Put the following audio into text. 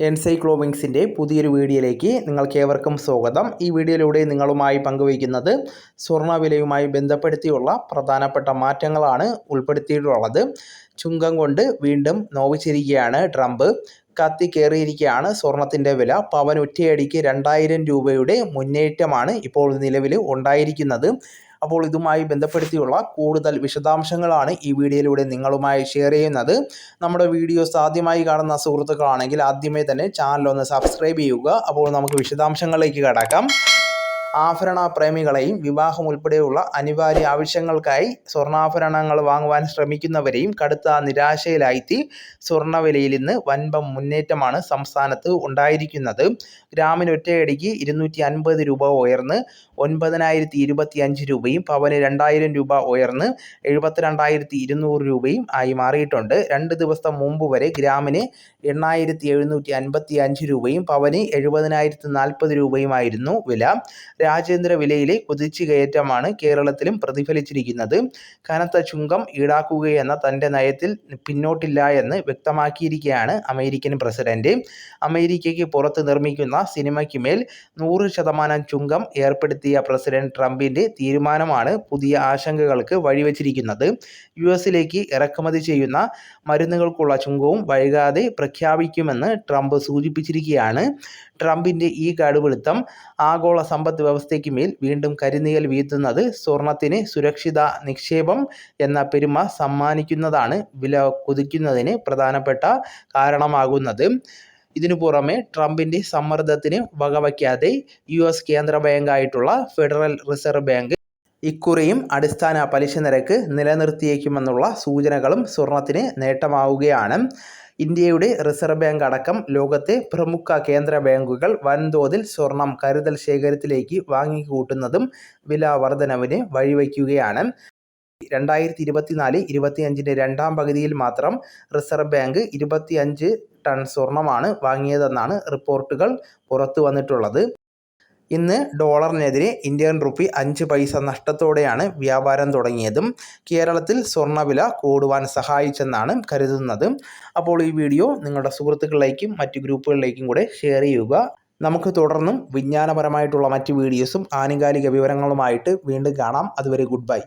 എൻസൈക്ലോമിങ്സിന്റെ പുതിയൊരു വീഡിയോയിലേക്ക് നിങ്ങൾക്ക് ഏവർക്കും സ്വാഗതം. ഈ വീഡിയോയിലൂടെ നിങ്ങളുമായി പങ്കുവയ്ക്കുന്നത് സ്വർണവിലയുമായി ബന്ധപ്പെടുത്തിയുള്ള പ്രധാനപ്പെട്ട മാറ്റങ്ങളാണ് ഉൾപ്പെടുത്തിയിട്ടുള്ളത്. ചുങ്കം കൊണ്ട് വീണ്ടും നോവിച്ചിരിക്കുകയാണ് ട്രംപ്. കത്തിക്കേറിയിരിക്കുകയാണ് സ്വർണത്തിന്റെ വില. പവൻ ഒറ്റയടിക്ക് രണ്ടായിരം രൂപയുടെ മുന്നേറ്റമാണ് ഇപ്പോൾ നിലവിൽ ഉണ്ടായിരിക്കുന്നത്. അപ്പോൾ ഇതുമായി ബന്ധപ്പെടുത്തിയുള്ള കൂടുതൽ വിശദാംശങ്ങളാണ് ഈ വീഡിയോയിലൂടെ നിങ്ങളുമായി ഷെയർ ചെയ്യുന്നത്. നമ്മുടെ വീഡിയോസ് ആദ്യമായി കാണുന്ന സുഹൃത്തുക്കളാണെങ്കിൽ ആദ്യമേ തന്നെ ചാനൽ ഒന്ന് സബ്സ്ക്രൈബ് ചെയ്യുക. അപ്പോൾ നമുക്ക് വിശദാംശങ്ങളിലേക്ക് കടക്കാം. ആഭരണ പ്രേമികളെയും വിവാഹം ഉൾപ്പെടെയുള്ള അനിവാര്യ ആവശ്യങ്ങൾക്കായി സ്വർണാഭരണങ്ങൾ വാങ്ങുവാൻ ശ്രമിക്കുന്നവരെയും കടുത്ത നിരാശയിലായിത്തി സ്വർണവിലയിൽ ഇന്ന് വൻപം മുന്നേറ്റമാണ് സംസ്ഥാനത്ത് ഉണ്ടായിരിക്കുന്നത്. ഗ്രാമിന് ഒറ്റയടിക്ക് ഇരുന്നൂറ്റി അൻപത് രൂപ ഉയർന്ന് ഒൻപതിനായിരത്തി ഇരുപത്തി അഞ്ച് രൂപയും പവന് രണ്ടായിരം രൂപ ഉയർന്ന് എഴുപത്തിരണ്ടായിരത്തി ഇരുന്നൂറ് രൂപയും ആയി മാറിയിട്ടുണ്ട്. രണ്ട് ദിവസം മുമ്പ് വരെ ഗ്രാമിന് എണ്ണായിരത്തി എഴുന്നൂറ്റി അൻപത്തി അഞ്ച് രൂപയും പവന് എഴുപതിനായിരത്തി നാൽപ്പത് രൂപയുമായിരുന്നു വില. രാജ്യാന്തര വിലയിലെ കുതിച്ചുകയറ്റമാണ് കേരളത്തിലും പ്രതിഫലിച്ചിരിക്കുന്നത്. കനത്ത ചുങ്കം ഈടാക്കുകയെന്ന തന്റെ നയത്തിൽ പിന്നോട്ടില്ല എന്ന് വ്യക്തമാക്കിയിരിക്കുകയാണ് അമേരിക്കൻ പ്രസിഡന്റ്. അമേരിക്കയ്ക്ക് പുറത്ത് നിർമ്മിക്കുന്ന സിനിമയ്ക്ക് മേൽ നൂറ് ശതമാനം ചുങ്കം ഏർപ്പെടുത്തിയ പ്രസിഡന്റ് ട്രംപിന്റെ തീരുമാനമാണ് പുതിയ ആശങ്കകൾക്ക് വഴിവെച്ചിരിക്കുന്നത്. യു എസിലേക്ക് ഇറക്കുമതി ചെയ്യുന്ന മരുന്നുകൾക്കുള്ള ചുങ്കവും വൈകാതെ പ്രഖ്യാപിക്കുമെന്ന് ട്രംപ് സൂചിപ്പിച്ചിരിക്കുകയാണ് ട്രംപിന്റെ ഈ കടുപിടുത്തം ആഗോള സമ്പദ് വ്യവസ്ഥയ്ക്ക് മേൽ വീണ്ടും കരിനീൽ വീഴ്ത്തുന്നത് സ്വർണത്തിന് സുരക്ഷിത നിക്ഷേപം എന്ന പെരുമ സമ്മാനിക്കുന്നതാണ് വില കുതിക്കുന്നതിന് പ്രധാനപ്പെട്ട കാരണമാകുന്നത്. ഇതിനു പുറമെ ട്രംപിന്റെ സമ്മർദ്ദത്തിന് വകവയ്ക്കാതെ യു എസ് കേന്ദ്ര ബാങ്കായിട്ടുള്ള ഫെഡറൽ റിസർവ് ബാങ്ക് ഇക്കുറിയും അടിസ്ഥാന പലിശ നിരക്ക് നിലനിർത്തിയേക്കുമെന്നുള്ള സൂചനകളും സ്വർണത്തിന് നേട്ടമാവുകയാണ്. ഇന്ത്യയുടെ റിസർവ് ബാങ്ക് അടക്കം ലോകത്തെ പ്രമുഖ കേന്ദ്ര ബാങ്കുകൾ വൻതോതിൽ സ്വർണം കരുതൽ ശേഖരത്തിലേക്ക് വാങ്ങിക്കൂട്ടുന്നതും വില വർധനവിന് വഴിവെക്കുകയാണ്. രണ്ടായിരത്തി ഇരുപത്തിനാല് ഇരുപത്തിയഞ്ചിന്റെ രണ്ടാം പകുതിയിൽ മാത്രം റിസർവ് ബാങ്ക് ഇരുപത്തിയഞ്ച് ടൺ സ്വർണമാണ് വാങ്ങിയതെന്നാണ് റിപ്പോർട്ടുകൾ പുറത്തു വന്നിട്ടുള്ളത് ഇന്ന് ഡോളറിനെതിരെ ഇന്ത്യൻ റുപ്പി അഞ്ച് പൈസ നഷ്ടത്തോടെയാണ് വ്യാപാരം തുടങ്ങിയതും കേരളത്തിൽ സ്വർണവില കൂടുവാൻ സഹായിച്ചെന്നാണ് കരുതുന്നത്. അപ്പോൾ ഈ വീഡിയോ നിങ്ങളുടെ സുഹൃത്തുക്കളിലേക്കും മറ്റ് ഗ്രൂപ്പുകളിലേക്കും കൂടെ ഷെയർ ചെയ്യുക. നമുക്ക് തുടർന്നും വിജ്ഞാനപരമായിട്ടുള്ള മറ്റ് വീഡിയോസും ആനുകാലിക വിവരങ്ങളുമായിട്ട് വീണ്ടും കാണാം. അതുവരെ ഗുഡ് ബൈ.